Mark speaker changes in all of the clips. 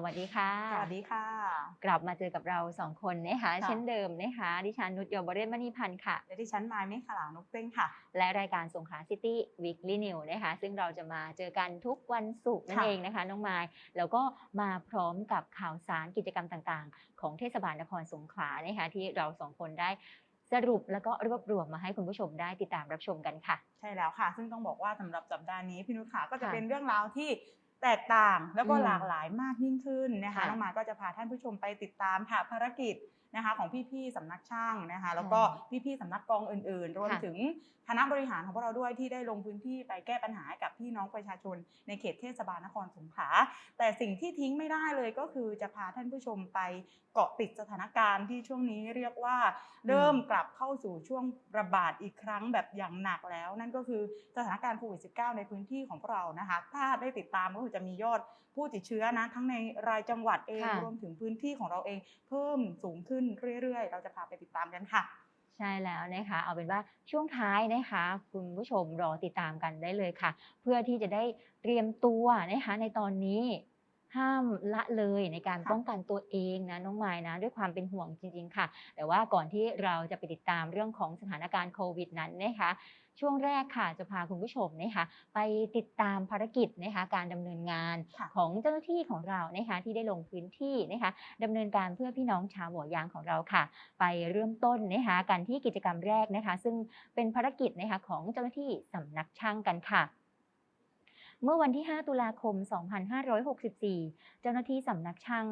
Speaker 1: สวัสดีค่ะ
Speaker 2: สวัสดีค่ะ
Speaker 1: กลับมาเจอกับเราสองคนนะคะ
Speaker 2: ค่ะ
Speaker 1: เช่นเดิมนะคะดิฉันนุชโยบเรศมณีพันธ์ค่ะ
Speaker 2: และที่ฉันมายเมฆขลานกเต้งค่ะ
Speaker 1: และรายการสงขลาซิตี้วีคลีนิวนะคะ ซึ่งเราจะมาเจอกันทุกวันศุกร์นั่น
Speaker 2: ค่ะ
Speaker 1: เองนะคะน้องไม้แล้วก็มาพร้อมกับข่าวสารกิจกรรมต่างๆ ของเทศบาลนครสงขลานะคะที่เราสองคนได้สรุปแล้วก็รวบรวมมาให้คุณผู้ชมได้ติดตามรับชมกันค่ะ
Speaker 2: ใช่แล้วค่ะ ซึ่งต้องบอกว่าสำหรับสัปดาห์นี้พี่นุชขาก็จะ
Speaker 1: ค่ะ
Speaker 2: เป็นเรื่องราวที่ แตกต่างแล้วก็
Speaker 1: อืม
Speaker 2: หลากหลายมากยิ่งขึ้นนะคะ
Speaker 1: ค่ะ
Speaker 2: น้องมายก็จะพาท่านผู้ชมไปติดตามค่ะภารกิจ นะคะของพี่ๆสำนักช่างนะคะแล้วก็พี่ๆสำนักกองอื่นๆ รวม
Speaker 1: ค่ะ
Speaker 2: ถึงคณะบริหารของพวกเราด้วยที่ได้ลงพื้นที่ไปแก้ปัญหาให้กับพี่น้องประชาชน ในเขตเทศบาลนครสงขลาแต่สิ่งที่ทิ้งไม่ได้เลยก็คือจะพาท่านผู้ชมไปเกาะติดสถานการณ์ที่ช่วงนี้เรียกว่าเริ่มกลับเข้าสู่ช่วงระบาดอีกครั้งแบบอย่างหนักแล้ว นั่นก็คือสถานการณ์โควิด -19 ในพื้นที่ของพวกเรานะคะถ้าได้ติดตามก็คือจะมียอดผู้ติดเชื้อนะทั้งในรายจังหวัดเอง
Speaker 1: ค่ะ
Speaker 2: รวมถึงพื้นที่ของเราเองเพิ่มสูงขึ้นเรื่อยๆ เราจะพาไปติดตามกันค่ะ
Speaker 1: ใช่แล้วนะคะ เอาเป็นว่าช่วงท้ายนะคะ คุณผู้ชมรอติดตามกันได้เลยค่ะ เพื่อที่จะได้เตรียมตัวนะคะในตอนนี้ห้ามละเลยในการ
Speaker 2: ค่ะ
Speaker 1: ป้องกันตัวเองนะน้องไม้นะ ด้วยความเป็นห่วงจริง ๆ ค่ะ แต่ว่าก่อนที่เราจะไปติดตามเรื่องของสถานการณ์โควิดนั้นนะคะ ช่วงแรกค่ะจะพาคุณผู้ชมนะคะไปติดตามภารกิจนะคะการดำเนินงาน
Speaker 2: ค่ะ
Speaker 1: ของเจ้าหน้าที่ของเรานะคะที่ได้ลงพื้นที่นะคะดำเนินการเพื่อพี่น้องชาวหัวยางของเราค่ะ ไปเริ่มต้นนะคะกันที่กิจกรรมแรกนะคะ ซึ่งเป็นภารกิจนะคะของเจ้าหน้าที่สำนักช่างกันค่ะ เมื่อวันที่ 5 ตุลาคม 2564 เจ้าหน้าที่สำนักช่าง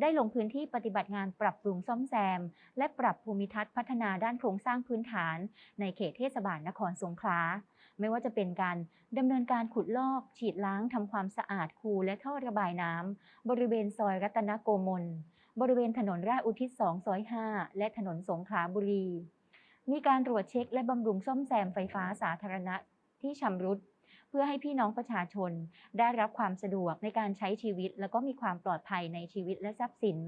Speaker 1: ได้ลงพื้นที่ปฏิบัติงานปรับปรุงซ่อมแซม และปรับภูมิทัศน์พัฒนาด้านโครงสร้างพื้นฐาน ในเขตเทศบาลนครสงขลา ไม่ว่าจะเป็นการดำเนินการขุดลอก ฉีดล้างทำความสะอาดคูและท่อระบายน้ำบริเวณซอยรัตนโกมล บริเวณถนนราชอุทิศ 2 ซอย 5 และถนนสงขลาบุรี มีการตรวจเช็คและบำรุงซ่อมแซมไฟฟ้าสาธารณะที่ชำรุด เพื่อให้พี่น้องประชาชน ได้รับความสะดวกในการใช้ชีวิต แล้วก็มีความปลอดภัยในชีวิตและทรัพย์สิน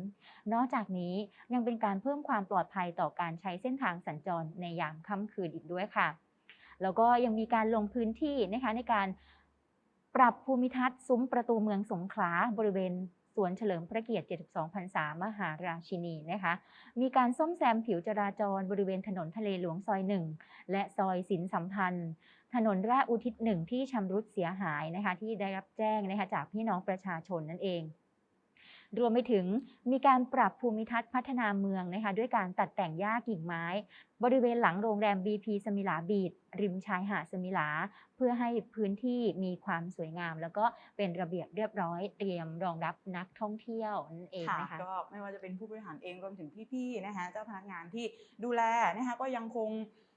Speaker 1: นอกจากนี้ยังเป็นการเพิ่มความปลอดภัยต่อการใช้เส้นทางสัญจรในยามค่ำคืนอีกด้วยค่ะ แล้วก็ยังมีการลงพื้นที่นะคะในการปรับภูมิทัศน์ซุ้มประตูเมืองสงขลาบริเวณสวนเฉลิมพระเกียรติ 72 พรรษามหาราชินีนะคะ มีการซ่อมแซมผิวจราจรบริเวณถนนทะเลหลวงซอยหนึ่งและซอยสินสัมพันธ์ ถนนราชอุทิศหนึ่งที่ชำรุดเสียหายนะคะที่ได้รับแจ้งนะคะจากพี่น้องประชาชนนั่นเอง รวมไปถึงมีการปรับภูมิทัศน์พัฒนาเมืองนะคะด้วยการตัดแต่งหญ้ากิ่งไม้ บริเวณหลังโรงแรม BP สมิลาบีดริมชายหาดสมิลา เพื่อให้พื้นที่มีความสวยงาม แล้วก็เป็นระเบียบเรียบร้อยเตรียมรองรับนักท่องเที่ยวนั่นเองะนะคะ
Speaker 2: ก็ไม่ว่าจะเป็นผู้บริหารเองรวมถึงพี่ๆนะคะเจ้าพนักงานที่ดูแลนะคะก็ยังคง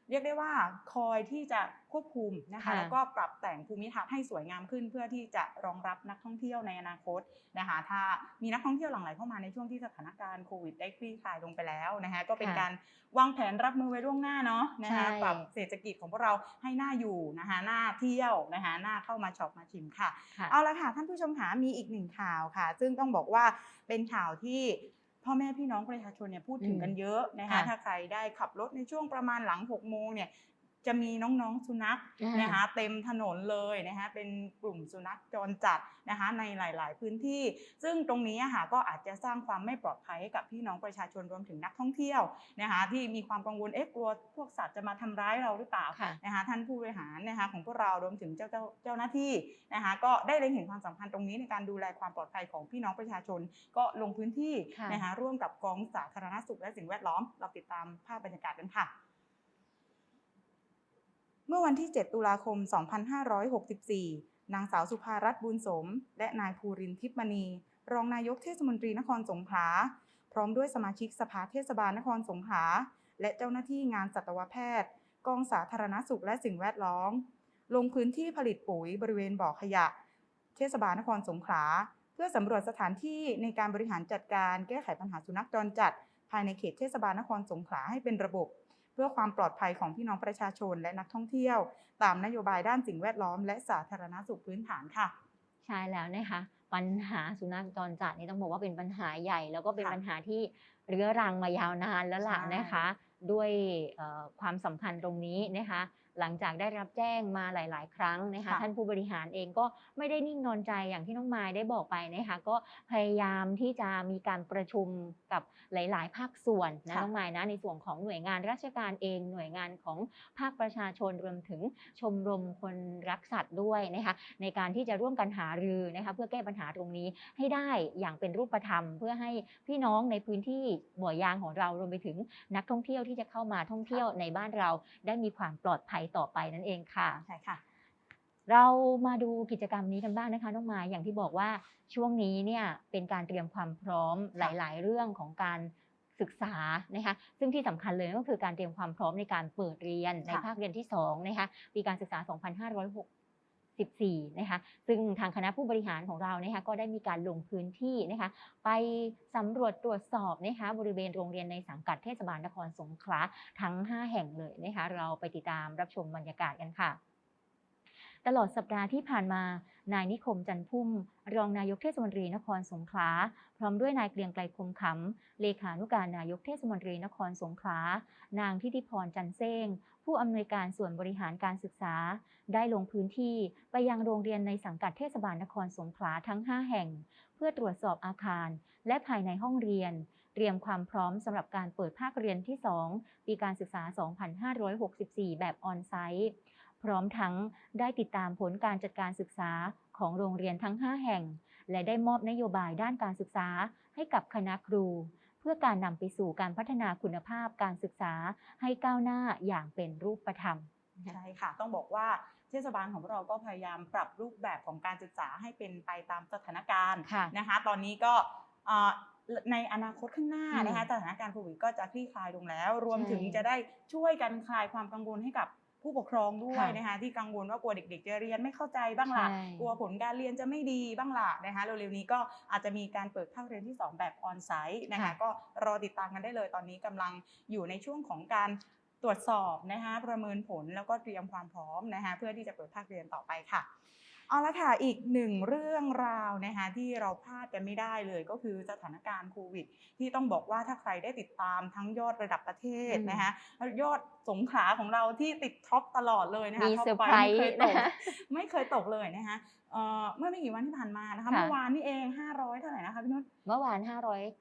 Speaker 2: เรียกได้ว่าคอยที่จะควบคุมนะคะ
Speaker 1: ค่ะ
Speaker 2: แล้วก็ปรับแต่งภูมิทัศน์ให้สวยงามขึ้น เพื่อที่จะรองรับนักท่องเที่ยวในอนาคตนะคะถ้ามีนักท่องเที่ยวหลั่งไหลเข้ามาในช่วงที่สถานการณ์โควิดได้คลี่คลายลงไปแล้วนะคะก็เป็น
Speaker 1: ค่ะ
Speaker 2: การวางแผนรับมือไว้ล่วงหน้าเนาะนะคะ
Speaker 1: ใช่
Speaker 2: ปรับเศรษฐกิจของพวกเราให้น่าอยู่นะคะน่าเที่ยวนะคะน่าเข้ามาช็อปมาชิมค่ะ
Speaker 1: ค่ะ
Speaker 2: เอาละค่ะท่านผู้ชมคะมีอีกหนึ่งข่าวค่ะ ซึ่งต้องบอกว่าเป็นข่าวที่ พ่อแม่พี่น้องประชาชนเนี่ยพูดถึงกันเยอะนะคะ
Speaker 1: ค่ะ
Speaker 2: ถ้าใครได้ขับรถในช่วงประมาณหลัง6โมงเนี่ย จะมีน้องๆสุนัข
Speaker 1: อ่าน
Speaker 2: นะคะเต็มถนนเลยนะคะเป็นกลุ่มสุนัขจรจัดนะคะในหลาย ๆ พื้นที่ ซึ่งตรงนี้อะค่ะก็อาจจะสร้างความไม่ปลอดภัยให้กับพี่น้องประชาชนรวมถึงนักท่องเที่ยวนะคะที่มีความกังวลเอ๊ะกลัวพวกสัตว์จะมาทำร้ายเราหรือเปล่า
Speaker 1: ค่ะ
Speaker 2: นะคะท่านผู้บริหารนะคะของพวกเรารวมถึงเจ้าเจ้าเจ้าหน้าที่นะคะก็ได้เล็งเห็นความสำคัญตรงนี้ในการดูแลความปลอดภัยของพี่น้องประชาชนก็ลงพื้นที่
Speaker 1: ค่ะ
Speaker 2: นะคะร่วมกับกองสาธารณสุขและสิ่งแวดล้อม เราติดตามภาพบรรยากาศกันค่ะ เมื่อวันที่ 7 ตุลาคม 2564 นางสาวสุภารัตน์บุญสม และนายภูรินทร์ทิพมณี รองนายกเทศมนตรีนครสงขลา พร้อมด้วยสมาชิกสภาเทศบาลนครสงขลา และเจ้าหน้าที่งานสัตวแพทย์ กองสาธารณสุขและสิ่งแวดล้อม ลงพื้นที่ผลิตปุ๋ยบริเวณบ่อขยะ เทศบาลนครสงขลา เพื่อสำรวจสถานที่ในการบริหารจัดการแก้ไขปัญหาสุนัขจรจัด ภายในเขตเทศบาลนครสงขลาให้เป็นระบบ พื่อความปลอดภัยของพี่น้องประชาชนและนักท่องเที่ยว ตามนโยบายด้านสิ่งแวดล้อม และสาธารณสุขพื้นฐานค่ะ
Speaker 1: ใช่แล้วนะคะปัญหาสุนัขจรจัดนี่ต้องบอกว่าเป็นปัญหาใหญ่ แล้วก็เป็น
Speaker 2: ค่ะ
Speaker 1: ปัญหาที่เรื้อรังมายาวนานแล้วล่ะ
Speaker 2: ใช่
Speaker 1: นะคะ ด้วยเอ่อความสำคัญตรงนี้นะคะ หลังจากได้รับแจ้งมาหลาย ๆ ครั้งนะคะ
Speaker 2: ค่ะ
Speaker 1: ท่านผู้บริหารเองก็ไม่ได้นิ่งนอนใจอย่างที่น้องมายได้บอกไปนะคะก็พยายามที่จะมีการประชุมกับหลาย ๆ ภาคส่วนนะ
Speaker 2: ค่ะ
Speaker 1: น้องมายนะในส่วนของหน่วยงานราชการเองหน่วยงานของภาคประชาชนรวมถึงชมรมคนรักสัตว์ด้วยนะคะในการที่จะร่วมกันหารือนะคะเพื่อแก้ปัญหาตรงนี้ให้ได้อย่างเป็นรูปธรรม เพื่อให้พี่น้องในพื้นที่บ่อยางของเรารวมไปถึงนักท่องเที่ยวที่จะเข้ามาท่องเที่ยวในบ้านเราได้มีความปลอดภัยต่อไปนั่นเองค่ะ
Speaker 2: ใช่ค่ะ
Speaker 1: เรามาดูกิจกรรมนี้กันบ้างนะคะน้องมายอย่างที่บอกว่าช่วงนี้เนี่ยเป็นการเตรียมความพร้อมห
Speaker 2: ค่ะ
Speaker 1: ลาย ๆ เรื่องของการศึกษานะคะซึ่งที่สำคัญเลยก็คือการเตรียมความพร้อมในการเปิดเรียนใน
Speaker 2: ค่ะ
Speaker 1: ภาคเรียนที่2นะคะปีการศึกษา 2564นะคะซึ่งทางคณะผู้บริหารของเรานะคะก็ได้มีการลงพื้นที่นะคะไปสำรวจตรวจสอบนะคะบริเวณโรงเรียนในสังกัดเทศบาลนครสงขลาทั้ง 5 แห่งเลยนะคะเราไปติดตามรับชมบรรยากาศกันค่ะตลอดสัปดาห์ที่ผ่านมา นายนิคมจันพุ่ม รองนายกเทศมนตรีนครสงขลา พร้อมด้วยนายเกรียงไกรคมขำเลขานุการนายกเทศมนตรีนครสงขลา นางทิติพรจันเซ้ง ผู้อำนวยการส่วนบริหารการศึกษา ได้ลงพื้นที่ไปยังโรงเรียนในสังกัดเทศบาลนครสงขลาทั้ง 5 แห่ง เพื่อตรวจสอบอาคาร และภายในห้องเรียน เตรียมความพร้อมสำหรับการเปิดภาคเรียนที่ 2 ปีการศึกษา 2564 แบบออนไซต์พร้อมทั้งได้ติดตามผลการจัดการศึกษาของโรงเรียนทั้ง 5 แห่ง และได้มอบนโยบายด้านการศึกษาให้กับคณะครู พื่อการนำไปสู่การพัฒนาคุณภาพการศึกษาให้ก้าวหน้าอย่างเป็นรูปธรรม
Speaker 2: ใช่ค่ะ ต้องบอกว่าเทศบาลของเราก็พยายามปรับรูปแบบของการศึกษาให้เป็นไปตามสถานการณ์
Speaker 1: ค่ะ
Speaker 2: นะคะ ตอนนี้ก็เอ่อในอนาคตข้างหน้า
Speaker 1: อืม
Speaker 2: นะคะสถานการณ์โควิดก็จะคลี่คลายลงแล้ว รวม
Speaker 1: ใช่
Speaker 2: ถึงจะได้ช่วยกันคลายความกังวลให้กับ ผู้ปกครองด้วย
Speaker 1: ค่ะ
Speaker 2: นะคะที่กังวลว่ากลัวเด็ก ๆ จะเรียนไม่เข้าใจบ้างล่ะ
Speaker 1: ใช่
Speaker 2: กลัวผลการเรียนจะไม่ดีบ้างล่ะนะคะเร็วๆนี้ก็อาจจะมีการเปิดภาคเรียนที่ 2 แบบออนไซต์นะคะ
Speaker 1: ค่ะ
Speaker 2: ก็รอติดตามกันได้เลยตอนนี้กำลังอยู่ในช่วงของการตรวจสอบนะคะประเมินผลแล้วก็เตรียมความพร้อมนะคะเพื่อที่จะเปิดภาคเรียนต่อไปค่ะ เอาละค่ะ อีกหนึ่งเรื่องราวนะคะที่เราพลาดกันไม่ได้เลยก็คือสถานการณ์โควิด ที่ต้องบอกว่าถ้าใครได้ติดตามทั้งยอดระดับประเทศ
Speaker 1: อืม
Speaker 2: นะคะยอดสงขลาของเราที่ติดท็อปตลอดเลยนะคะ
Speaker 1: มี
Speaker 2: ท็อป
Speaker 1: เซอร์
Speaker 2: ไฟ
Speaker 1: ไพร
Speaker 2: ว์ไม่
Speaker 1: ส์
Speaker 2: เคยต
Speaker 1: นะ
Speaker 2: ก
Speaker 1: คะ
Speaker 2: ไม่เคยตกเลยนะคะเอ่อเมื่อไม่กี่วันที่ผ่านมานะคะ
Speaker 1: ค่ะ
Speaker 2: เมื่อวานนี่เอง 500 เท่าไหร่นะคะพี่นุช
Speaker 1: เมื่อวาน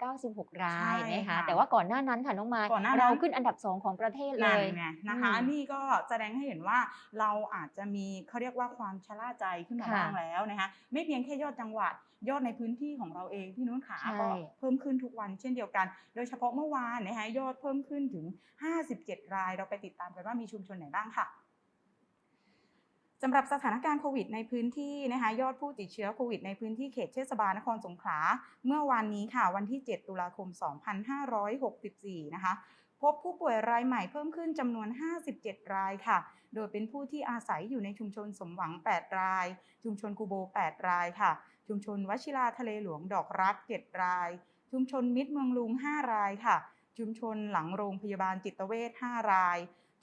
Speaker 1: 596 ราย
Speaker 2: ใช่
Speaker 1: นะคะ
Speaker 2: ค่ะ
Speaker 1: แต่ว่าก่อนหน้านั้นค่ะน้องมาย
Speaker 2: ก่อนหน้านั้น
Speaker 1: เราขึ้นอันดับ 2 ของประเทศเล
Speaker 2: นั่น
Speaker 1: ย
Speaker 2: ไงนะคะ
Speaker 1: อืม
Speaker 2: นี่ก็แสดงให้เห็นว่าเราอาจจะมีเขาเรียกว่าความชะล่าใจขึ้นมา
Speaker 1: ค่ะ
Speaker 2: บ้างแล้วนะคะไม่เพียงแค่ยอดจังหวัดยอดในพื้นที่ของเราเองพี่นุ้นขา
Speaker 1: ใช่
Speaker 2: ก็เพิ่มขึ้นทุกวันเช่นเดียวกัน โดยเฉพาะเมื่อวานนะคะยอดเพิ่มขึ้นถึง 57 ราย เราไปติดตามกันว่ามีชุมชนไหนบ้างค่ะ สำหรับสถานการณ์โควิดในพื้นที่นะคะยอดผู้ติดเชื้อโควิดในพื้นที่เขตเทศบาลนครสงขลาเมื่อวานนี้ค่ะวันที่ 7 ตุลาคม 2564 นะคะพบผู้ป่วยรายใหม่เพิ่มขึ้นจำนวน 57 รายค่ะ โดยเป็นผู้ที่อาศัยอยู่ในชุมชนสมหวัง 8 ราย ชุมชนกูโบ 8 รายค่ะ ชุมชนวชิราทะเลหลวงดอกรัก 7 ราย ชุมชนมิตรเมืองลุง 5 รายค่ะ ชุมชนหลังโรงพยาบาลจิตเวช 5 ราย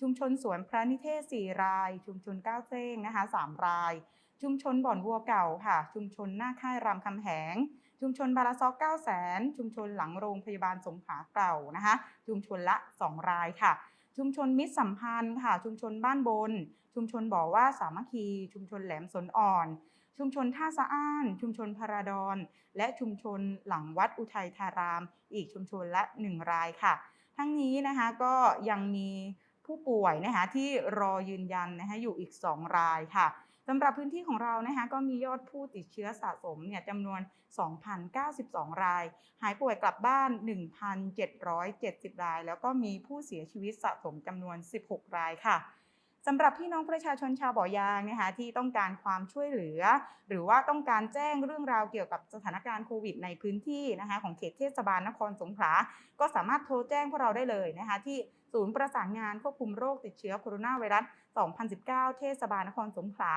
Speaker 2: ชุมชนสวนพระนิเทศ 4 ราย ชุมชนก้าวเซ้งนะคะ3ราย ชุมชนบ่อนวัวเก่าค่ะ ชุมชนหน้าค่ายรามคำแหง ชุมชนบาราซอก9แสนชุมชนหลังโรงพยาบาลสงขลาเก่านะคะ ชุมชนละ 2 รายค่ะ ชุมชนมิตรสัมพันธ์ค่ะ ชุมชนบ้านบน ชุมชนบ่อว่าสามัคคี ชุมชนแหลมสนอ่อนชุมชนท่าสะอ้าน ชุมชนพาราดอนและชุมชนหลังวัดอุทัยธาราม อีกชุมชนละ 1 รายค่ะ ทั้งนี้นะคะก็ยังมี ผู้ป่วยนะคะที่รอยืนยันนะคะอยู่อีก 2 รายค่ะสำหรับพื้นที่ของเรานะคะก็มียอดผู้ติดเชื้อสะสมเนี่ยจำนวน 2,092 ราย หายป่วยกลับบ้าน 1,770 ราย แล้วก็มีผู้เสียชีวิตสะสมจำนวน 16 รายค่ะสำหรับพี่น้องประชาชนชาวบ่อยางนะคะที่ต้องการความช่วยเหลือ หรือว่าต้องการแจ้งเรื่องราวเกี่ยวกับสถานการณ์โควิดในพื้นที่นะคะของเขตเทศบาลนครสงขลา ก็สามารถโทรแจ้งพวกเราได้เลยนะคะที่ ศูนย์ประสานงานควบคุมโรคติดเชื้อโคโรนาไวรัส 2019 เทศบาลนครสงขลา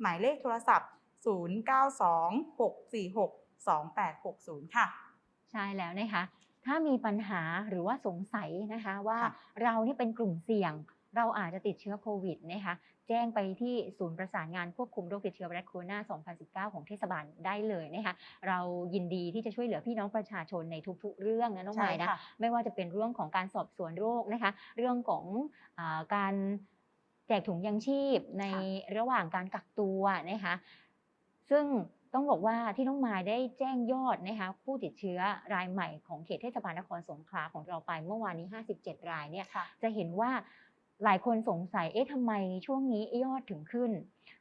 Speaker 2: หมายเลขโทรศัพท์ 0926462860 ค่ะ
Speaker 1: ใช่แล้วนะคะ ถ้ามีปัญหาหรือว่าสงสัยนะคะว่า
Speaker 2: ค่ะ
Speaker 1: เรานี่เป็นกลุ่มเสี่ยงเราอาจจะติดเชื้อโควิดนะคะ แจ้งไปที่ศูนย์ประสานงานควบคุมโรคติดเชื้อไวรัสโคโรนา 2019 ของเทศบาลได้เลยนะคะเรายินดีที่จะช่วยเหลือพี่น้องประชาชนในทุกๆ เรื่องนะน้องไม้นะไม่ว่าจะเป็นเรื่องของการสอบสวนโรคนะคะ เรื่องของอาการแจกถุงยังชีพใน
Speaker 2: ค่ะ
Speaker 1: ระหว่างการกักตัวนะคะซึ่งต้องบอกว่าที่น้องมายได้แจ้งยอดนะคะผู้ติดเชื้อรายใหม่ของเขตเทศบาลนครสงขลาของเราไปเมื่อวานนี้ 57 รายเนี่ย
Speaker 2: ค่ะ
Speaker 1: จะเห็นว่า หลายคนสงสัยเอ๊ะทำไมช่วงนี้ยอดถึงขึ้น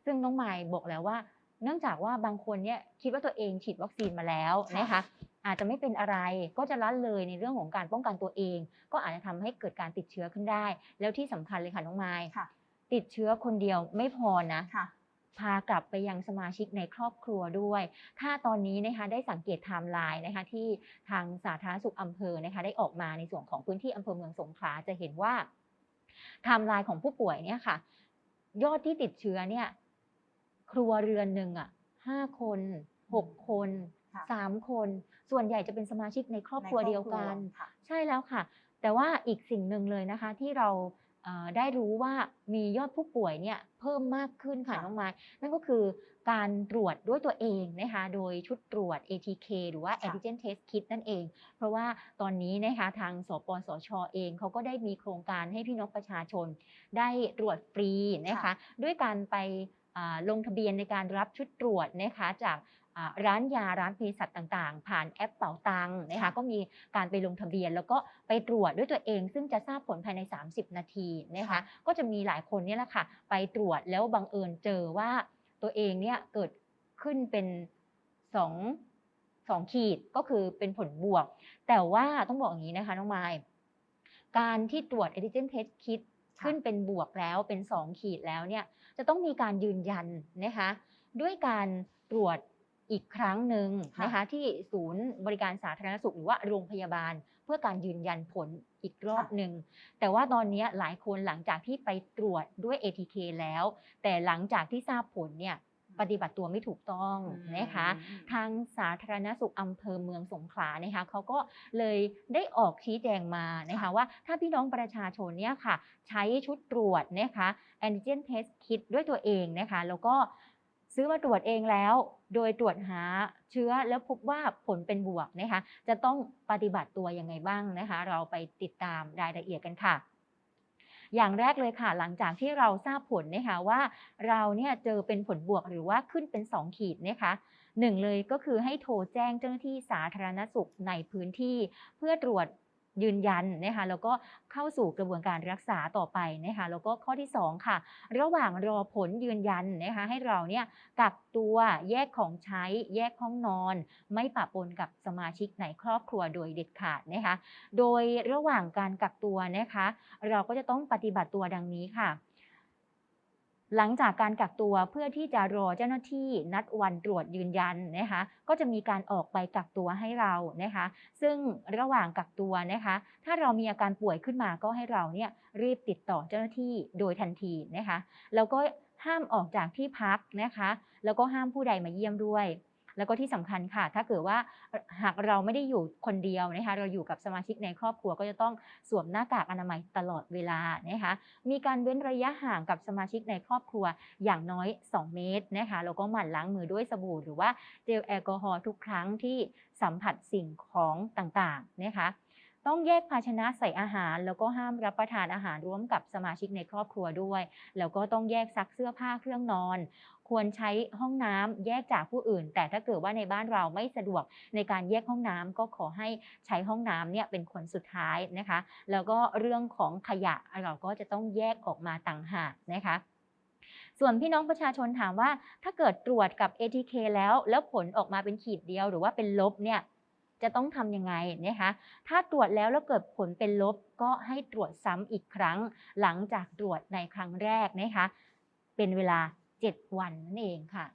Speaker 1: ซึ่งน้องมายบอกแล้วว่า เนื่องจากว่าบางคนเนี่ยคิดว่าตัวเองฉีดวัคซีนมาแล้ว
Speaker 2: ค่ะ
Speaker 1: นะคะอาจจะไม่เป็นอะไรก็จะละเลยในเรื่องของการป้องกันตัวเอง ก็อาจจะทำให้เกิดการติดเชื้อขึ้นได้ แล้วที่สำคัญเลยค่ะน้องมาย
Speaker 2: ค่ะ
Speaker 1: ติดเชื้อคนเดียวไม่พอนะ
Speaker 2: ค่ะ
Speaker 1: พากลับไปยังสมาชิกในครอบครัวด้วย ถ้าตอนนี้นะคะได้สังเกตไทม์ไลน์นะคะที่ทางสาธารณสุขอำเภอนะคะได้ออกมาในส่วนของพื้นที่อำเภอเมืองสงขลาจะเห็นว่า ไทม์ไลน์ของผู้ป่วยเนี่ยค่ะ ยอดที่ติดเชื้อเนี่ย ครัวเรือนหนึ่งอะห้าคนหกคน
Speaker 2: ค่ะ
Speaker 1: สามคน ส่วนใหญ่จะเป็นสมาชิกในครอบครัวเดียวกัน
Speaker 2: ค่ะ
Speaker 1: ใช่แล้วค่ะ แต่ว่าอีกสิ่งหนึ่งเลยนะคะ ที่เราเอ่อได้รู้ว่ามียอดผู้ป่วยเนี่ยเพิ่มมากขึ้นค่ะ
Speaker 2: ค่ะ
Speaker 1: น้องไม้นั่นก็คือ การตรวจด้วยตัวเองนะคะโดยชุดตรวจ ATK หรือว่า
Speaker 2: ค่ะ
Speaker 1: Antigen Test Kit นั่นเอง เพราะว่าตอนนี้นะคะทางสปสชเองเขาก็ได้มีโครงการให้พี่น้องประชาชน ได้ตรวจฟรีนะคะ
Speaker 2: ค่ะ
Speaker 1: ด้วยการไปอ่าลงทะเบียนในการรับชุดตรวจนะคะจากอ่าร้านยาร้านเภสัชต่างๆ ผ่านแอปเป๋าตังค์นะคะ
Speaker 2: ค่ะ
Speaker 1: ก็มีการไปลงทะเบียน แล้วก็ไปตรวจด้วยตัวเอง ซึ่งจะทราบผลภายใน 30 นาทีนะคะ
Speaker 2: ค่ะ
Speaker 1: ก็จะมีหลายคนเนี่ยแหละค่ะ ไปตรวจแล้วบังเอิญเจอว่า ตัวเองเนี่ยเกิดขึ้นเป็นสองสองขีดก็คือเป็นผลบวก แต่ว่าต้องบอกอย่างนี้นะคะน้องไมล์การที่ตรวจเอทิจเนนเทส
Speaker 2: คิด
Speaker 1: ขึ้นเป็นบวกแล้วเป็น 2 ขีดแล้วเนี่ยจะต้องมีการยืนยันนะคะด้วยการตรวจ อีกครั้งหนึ่ง
Speaker 2: ค่ะ
Speaker 1: นะคะที่ศูนย์บริการสาธารณสุขหรือว่าโรงพยาบาล เพื่อการยืนยันผลอีกรอบหนึ่ง แต่ว่าตอนนี้หลายคนหลังจากที่ไปตรวจด้วย ATK แล้ว แต่หลังจากที่ทราบผลเนี่ยปฏิบัติตัวไม่ถูกต้องนะคะ
Speaker 2: อืม
Speaker 1: ทางสาธารณสุขอำเภอเมืองสงขลานะคะเขาก็เลยได้ออกชี้แจงมานะคะ
Speaker 2: ค่ะ
Speaker 1: ว่าถ้าพี่น้องประชาชนเนี่ยค่ะ ใช้ชุดตรวจนะคะ antigen test kit ด้วยตัวเองนะคะ แล้วก็ ซื้อมาตรวจเองแล้ว โดยตรวจหาเชื้อแล้วพบว่าผลเป็นบวกนะคะ จะต้องปฏิบัติตัวยังไงบ้างนะคะ เราไปติดตามรายละเอียดกันค่ะอย่างแรกเลยค่ะ หลังจากที่เราทราบผลนะคะว่าเราเนี่ยเจอเป็นผลบวกหรือว่าขึ้นเป็น 2 ขีดนะคะหนึ่งเลยก็คือให้โทรแจ้งเจ้าหน้าที่สาธารณสุขในพื้นที่ เพื่อตรวจ ยืนยันนะคะแล้วก็เข้าสู่กระบวนการรักษาต่อไปนะคะแล้วก็ข้อที่ 2 ค่ะ ระหว่างรอผลยืนยันนะคะให้เราเนี่ยกักตัวแยกของใช้แยกห้องนอน ไม่ปะปนกับสมาชิกในครอบครัวโดยเด็ดขาดนะคะโดยระหว่างการกักตัวนะคะ เราก็จะต้องปฏิบัติตัวดังนี้ค่ะ หลังจากการกักตัวเพื่อที่จะรอเจ้าหน้าที่นัดวันตรวจยืนยันนะคะก็จะมีการออกไปกักตัวให้เรานะคะ ซึ่งระหว่างกักตัวนะคะ ถ้าเรามีอาการป่วยขึ้นมาก็ให้เราเนี่ยรีบติดต่อเจ้าหน้าที่โดยทันทีนะคะแล้วก็ห้ามออกจากที่พักนะคะ แล้วก็ห้ามผู้ใดมาเยี่ยมด้วย แล้วก็ที่สำคัญค่ะ ถ้าเกิดว่าหากเราไม่ได้อยู่คนเดียวนะคะ เราอยู่กับสมาชิกในครอบครัวก็จะต้องสวมหน้ากากอนามัยตลอดเวลานะคะ มีการเว้นระยะห่างกับสมาชิกในครอบครัวอย่างน้อย 2 เมตรนะคะแล้วก็หมั่นล้างมือด้วยสบู่หรือว่าเจลแอลกอฮอล์ทุกครั้งที่สัมผัสสิ่งของต่างๆนะคะ ต้องแยกภาชนะใส่อาหาร แล้วก็ห้ามรับประทานอาหารร่วมกับสมาชิกในครอบครัวด้วย แล้วก็ต้องแยกซักเสื้อผ้าเครื่องนอน ควรใช้ห้องน้ำแยกจากผู้อื่น แต่ถ้าเกิดว่าในบ้านเราไม่สะดวกในการแยกห้องน้ำก็ขอให้ใช้ห้องน้ำเนี่ยเป็นคนสุดท้ายนะคะ แล้วก็เรื่องของขยะเราก็จะต้องแยกออกมาต่างหากนะคะส่วนพี่น้องประชาชนถามว่าถ้าเกิดตรวจกับ ATK แล้ว แล้วผลออกมาเป็นขีดเดียวหรือว่าเป็นลบเนี่ย จะต้องทำยังไงนะคะถ้าตรวจแล้วแล้วเกิดผลเป็นลบก็ให้ตรวจซ้ำอีกครั้ง หลังจากตรวจในครั้งแรกนะคะเป็นเวลา 7 วันนั่นเองค่ะ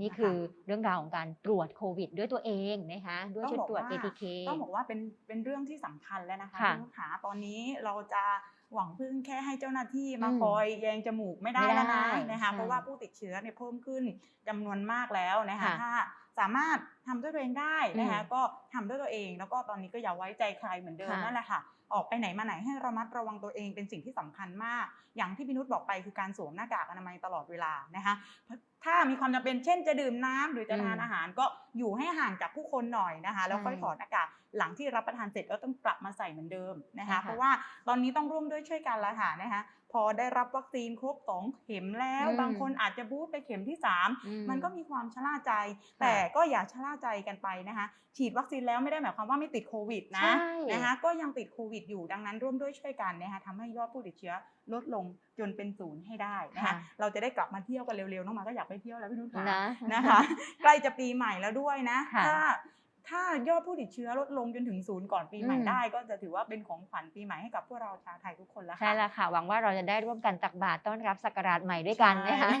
Speaker 1: นี่
Speaker 2: นะคะ
Speaker 1: คือเรื่องราวของการตรวจโควิด ด้วยตัวเองนะคะด้วย
Speaker 2: ต้อง
Speaker 1: ชุด
Speaker 2: บอก
Speaker 1: ตรวจ
Speaker 2: ว่า
Speaker 1: ATK
Speaker 2: ต้องบอกว่าเป็นเป็นเรื่องที่สำคัญแล้วนะคะ
Speaker 1: ค่ะ
Speaker 2: ณขาตอนนี้เราจะหวังพึ่งแค่ให้เจ้าหน้าที่มา
Speaker 1: อืม
Speaker 2: คอยแยงจมูกไม่ได้
Speaker 1: ไม่ได้
Speaker 2: แล้วนะนะคะ
Speaker 1: ใช่
Speaker 2: เพราะว่าผู้ติดเชื้อเนี่ยเพิ่มขึ้นจำนวนมากแล้วนะคะ
Speaker 1: ค่ะ
Speaker 2: ถ้า สามารถทำด้วยตัวเองได้นะคะ
Speaker 1: อืม
Speaker 2: ก็ทำด้วยตัวเอง แล้วก็ตอนนี้ก็อย่าไว้ใจใครเหมือนเดิม
Speaker 1: ค่ะ
Speaker 2: นั่นแหละค่ะ ออกไปไหนมาไหนให้ระมัดระวังตัวเองเป็นสิ่งที่สำคัญมาก อย่างที่พี่นุชบอกไปคือการสวมหน้ากากอนามัยตลอดเวลานะคะถ้ามีความจำเป็นเช่นจะดื่มน้ำหรือจะทาน
Speaker 1: อืม
Speaker 2: อาหารก็อยู่ให้ห่างจากผู้คนหน่อยนะคะ แล้วค่อย
Speaker 1: ใช่
Speaker 2: ถอดหน้ากาก หลังที่รับประทานเสร็จก็ต้องกลับมาใส่เหมือนเดิมนะคะ
Speaker 1: ใช่ค่ะ
Speaker 2: เพราะว่าตอนนี้ต้องร่วมด้วยช่วยกันแล้วค่ะนะคะ พอได้รับวัคซีนครบสองเข็มแล้ว
Speaker 1: อืม
Speaker 2: บางคนอาจจะบูสต์ไปเข็มที่สาม
Speaker 1: อื
Speaker 2: มันก็มีความชะล่าใจ
Speaker 1: ค่ะ
Speaker 2: แต่ก็อย่าชะล่าใจกันไปนะคะ ฉีดวัคซีนแล้วไม่ได้หมายความว่าไม่ติดโควิดนะ
Speaker 1: ใช่
Speaker 2: นะคะก็ยังติดโควิดอยู่ดังนั้นร่วมด้วยช่วยกันนะคะทำให้ยอดผู้ติดเชื้อลดลงจนเป็นศูนย์ให้ได้นะคะ
Speaker 1: ค่ะ
Speaker 2: เราจะได้กลับมาเที่ยวกันเร็วๆน้องหมาก็อยากไปเที่ยวแล้วพี่นุ่นค่ะ
Speaker 1: นะ
Speaker 2: นะคะ ใกล้จะปีใหม่แล้วด้วยนะ
Speaker 1: ค่ะ
Speaker 2: ถ้า ถ้ายอดผู้ติดเชื้อลดลงจนถึงศูนย์ก่อนปีใหม่
Speaker 1: อืม
Speaker 2: ได้ ก็จะถือว่าเป็นของขวัญปีใหม่ให้กับพวกเราชาวไทยทุกคนแล้วค่ะ
Speaker 1: ใช่แล้วค่ะ หวังว่าเราจะได้ร่วมกันตักบาตรต้อนรับศักราชใหม่ด้วยกันนะคะ
Speaker 2: ใช่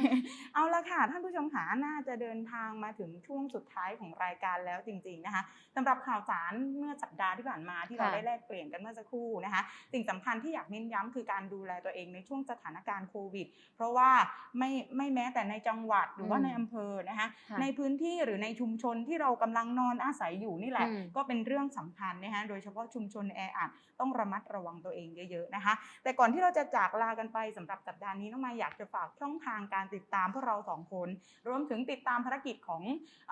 Speaker 2: เอาละค่ะ ท่านผู้ชมหาน่าจะเดินทางมาถึงช่วงสุดท้ายของรายการแล้วจริง ๆนะคะสำหรับข่าวสารเมื่อสัปดาห์ที่ผ่านมาที่เรา
Speaker 1: ค่ะ
Speaker 2: ได้แลกเปลี่ยนกันเมื่อสักครู่นะคะ สิ่งสำคัญที่อยากเน้นย้ำคือการดูแลตัวเองในช่วงสถานการณ์โควิด เพราะว่าไม่ไม่แม้แต่ในจังหวัดหรือว่า
Speaker 1: อืม
Speaker 2: ในอำเภอนะคะ
Speaker 1: ค่ะ
Speaker 2: ในพื้นที่หรือในชุมชนที่เรากำลังนอนอาศัยอยู่นี่แหละ
Speaker 1: อืม
Speaker 2: ก็เป็นเรื่องสำคัญนะคะโดยเฉพาะชุมชนแออัดต้องระมัดระวังตัวเองเยอะๆนะคะ แต่ก่อนที่เราจะจากลากันไปสำหรับสัปดาห์นี้น้องมายอยากจะฝากช่องทางการติดตามพวกเราสองคน รวมถึงติดตามภารกิจของ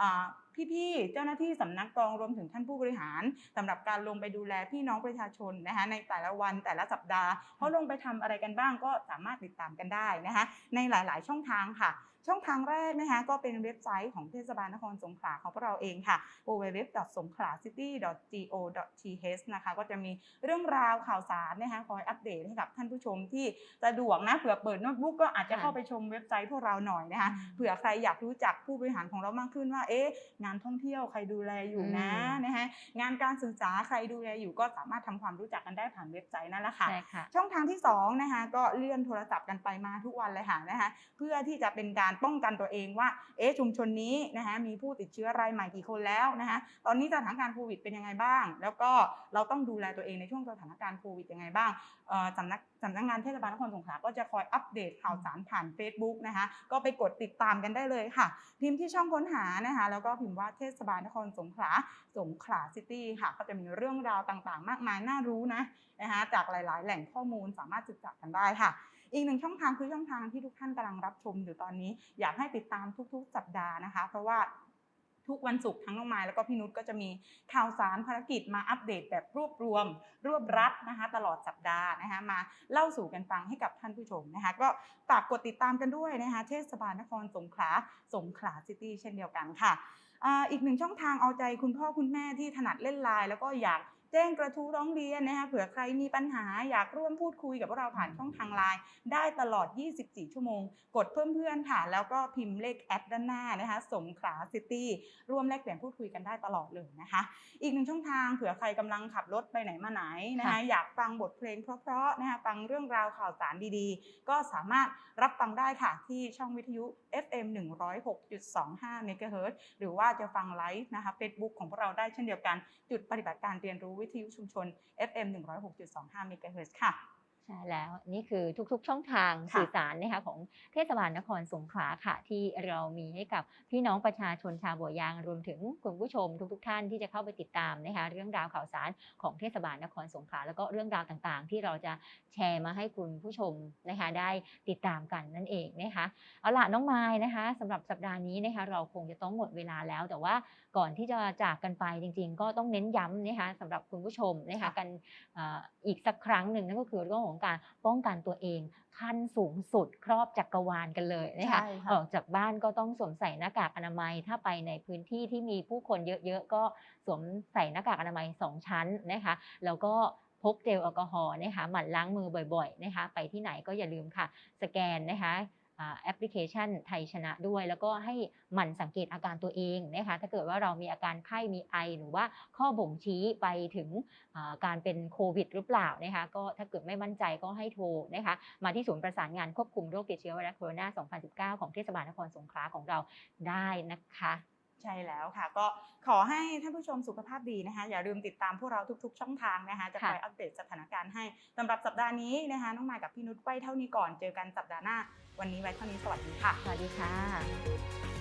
Speaker 2: อาพี่ๆ เจ้าหน้าที่สำนักกองรวมถึงท่านผู้บริหารสำหรับการลงไปดูแลพี่น้องประชาชนนะคะในแต่ละวันแต่ละสัปดาห์เขาลงไปทำอะไรกันบ้างก็สามารถติดตามกันได้นะคะในหลาย ๆ ช่องทางค่ะ ช่องทางแรกนะคะก็เป็นเว็บไซต์ของเทศบาลนครสงขลาของพวกเราเองค่ะ www.songkhlacity.go.th นะคะก็จะมีเรื่องราวข่าวสารนะคะคอยอัปเดตให้กับท่านผู้ชมที่สะดวกนะเผื่อเปิดโน้ตบุ๊กก็อาจจะ
Speaker 1: ค่ะ
Speaker 2: เข้าไปชมเว็บไซต์พวกเราหน่อยนะคะ
Speaker 1: อืม
Speaker 2: เผื่อใครอยากรู้จักผู้บริหารของเรามากขึ้นว่าเอ๊ะงานท่องเที่ยวใครดูแลอยู่นะ
Speaker 1: อืม
Speaker 2: นะคะงานการศึกษาใครดูแลอยู่ก็สามารถทำความรู้จักกันได้ผ่านเว็บไซต์นั่นแหละค่ะ
Speaker 1: ใช่ค่ะ
Speaker 2: ช่องทางที่2นะคะก็เลื่อนโทรศัพท์กันไปมาทุกวันเลยค่ะนะคะเพื่อที่จะเป็นการป้องกันตัวเองว่าเอ๊ะชุมชนนี้นะคะมีผู้ติดเชื้อรายใหม่กี่คนแล้วนะคะตอนนี้สถานการณ์โควิดเป็นยังไงบ้าง แล้วก็เราต้องดูแลตัวเองในช่วงสถานการณ์โควิดยังไงบ้างสำนักสำนักงานเทศบาลนครสงขลาก็จะคอยอัปเดตข่าวสารผ่าน Facebook นะคะก็ไปกดติดตามกันได้เลยค่ะ พิมพ์ที่ช่องค้นหานะคะแล้วก็พิมพ์ว่าเทศบาลนครสงขลาสงขลาซิตี้ค่ะ ก็จะมีเรื่องราวต่างๆ มากมายน่ารู้นะนะคะจากหลาย ๆ แหล่งข้อมูลสามารถศึกษากันได้ค่ะ อีกหนึ่งช่องทางคือช่องทางที่ทุกท่านกำลังรับชมอยู่ตอนนี้ อยากให้ติดตามทุกๆ สัปดาห์นะคะ เพราะว่าทุกวันศุกร์ทั้งน้องไม้แล้วก็พี่นุชก็จะมีข่าวสารภารกิจมาอัปเดตแบบรวบรวม รวบรัดนะคะ ตลอดสัปดาห์นะคะมาเล่าสู่กันฟังให้กับท่านผู้ชมนะคะ ก็ฝากกดติดตามกันด้วยนะคะเทศบาลนครสงขลาสงขลาซิตี้เช่นเดียวกันค่ะอีกหนึ่งช่องทางเอาใจคุณพ่อคุณแม่ที่ถนัดเล่นไลน์แล้วก็อยาก แจ้งกระทู้ร้องเรียนนะคะเผื่อใครมีปัญหาอยากร่วมพูดคุยกับพวกเราผ่านช่องทางไลน์ได้ตลอด 24 ชั่วโมง กดเพิ่มเพื่อนค่ะ แล้วก็พิมพ์เลขแอดด้านหน้านะคะสงขลาซิตี้ร่วมแลกเปลี่ยนพูดคุยกันได้ตลอดเลยนะคะ อีกหนึ่งช่องทางเผื่อใครกำลังขับรถไปไหนมาไหนนะคะ
Speaker 1: ค่ะ
Speaker 2: อยากฟังบทเพลงเพราะๆนะคะฟังเรื่องราวข่าวสารดีๆ ก็สามารถรับฟังได้ค่ะที่ช่องวิทยุ FM 106.25 MHz หรือว่าจะฟังไลฟ์นะคะ Facebook ของพวกเราได้เช่นเดียวกันจุดปฏิบัติการเรียนรู้วิทยุชุมชน FM 106.25 MHz ค่ะ
Speaker 1: ใช่แล้วนี่คือทุกๆ ช่องทาง
Speaker 2: ค่ะ
Speaker 1: สื่อสารนะคะของเทศบาลนครสงขลาค่ะ ที่เรามีให้กับพี่น้องประชาชนชาวบัวยางรวมถึงคุณผู้ชมทุก ๆ ท่านที่จะเข้าไปติดตามนะคะเรื่องราวข่าวสารของเทศบาลนครสงขลาแล้วก็เรื่องราวต่างๆ ที่เราจะแชร์มาให้คุณผู้ชมนะคะได้ติดตามกันนั่นเองนะคะเอาล่ะน้องไม้นะคะสำหรับสัปดาห์นี้นะคะเราคงจะต้องหมดเวลาแล้วแต่ว่าก่อนที่จะจากกันไปจริง ๆ ก็ต้องเน้นย้ำนะคะสำหรับคุณผู้ชมนะคะ
Speaker 2: ค่ะ
Speaker 1: กันอ่าอีกสักครั้งหนึ่งนั่นก็คือเรื่องของการป้องกันตัวเองขั้นสูงสุดครอบจักรวาลกันเลยนะคะ
Speaker 2: ใช่ค่ะ
Speaker 1: ออกจากบ้านก็ต้องสวมใส่หน้ากากอนามัย ถ้าไปในพื้นที่ที่มีผู้คนเยอะๆก็สวมใส่หน้ากากอนามัยสองชั้นนะคะแล้วก็พกเจลแอลกอฮอล์นะคะหมั่นล้างมือบ่อยๆนะคะไปที่ไหนก็อย่าลืมค่ะ สแกนนะคะอ่า แอปพลิเคชันไทยชนะด้วย แล้วก็ให้หมั่นสังเกตอาการตัวเองนะคะถ้าเกิดว่าเรามีอาการไข้มีไอ หรือว่าข้อบ่งชี้ไปถึงอ่าการเป็นโควิดหรือเปล่านะคะก็ถ้าเกิดไม่มั่นใจก็ให้โทรนะคะมาที่ศูนย์ประสานงานควบคุมโรคติดเชื้อไวรัสโคโรนา 2019 ของเทศบาลนครสงขลาของเราได้นะคะ
Speaker 2: ใช่แล้วค่ะ ก็ขอให้ท่านผู้ชมสุขภาพดีนะคะ อย่าลืมติดตามพวกเราทุก ๆ ช่องทางนะคะ จะคอย
Speaker 1: ค่ะ
Speaker 2: อัปเดตสถานการณ์ให้สำหรับสัปดาห์นี้นะคะ น้องมายกับพี่นุชไว้เท่านี้ก่อนเจอกันสัปดาห์หน้า วันนี้ไว้เท่านี้สวัสดีค่ะ
Speaker 1: สวัสดีค่ะ